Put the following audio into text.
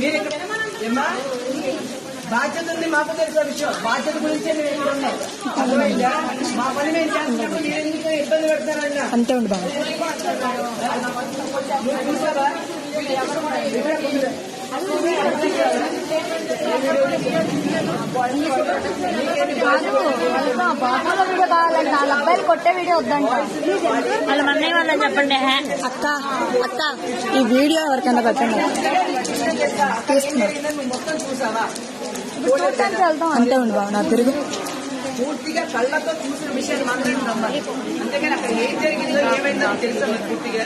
మీరు బాధ్యత ఉంది మాకు తెలిసిన విషయం. బాధ్యత గురించే మేము ఇక్కడ ఉన్నాం. అర్థమైందా? మా పని మేము చేస్తున్నప్పుడు మీరు ఎందుకు ఇబ్బంది పెడతారన్నా? అంతే ఉండు బాబు. బాబుల వీడియో కావాలంట వాళ్ళ అబ్బాయిలు కొట్టే వీడియో వద్దంట వాళ్ళ మన్నయ్య వాళ్ళని చెప్పండి అక్క అక్క ఈ వీడియో ఎవరికైనా పెట్టండి తీసుకున్నారు చూడటానికి వెళ్తాం అంతే ఉండి బాబు నా తిరుగు పూర్తిగా కళ్ళతో చూసిన విషయాన్ని మాత్రమే నమ్మాలి అంతేగాని అక్కడ ఏం జరిగిందో ఏమైందో తెలుసా పూర్తిగా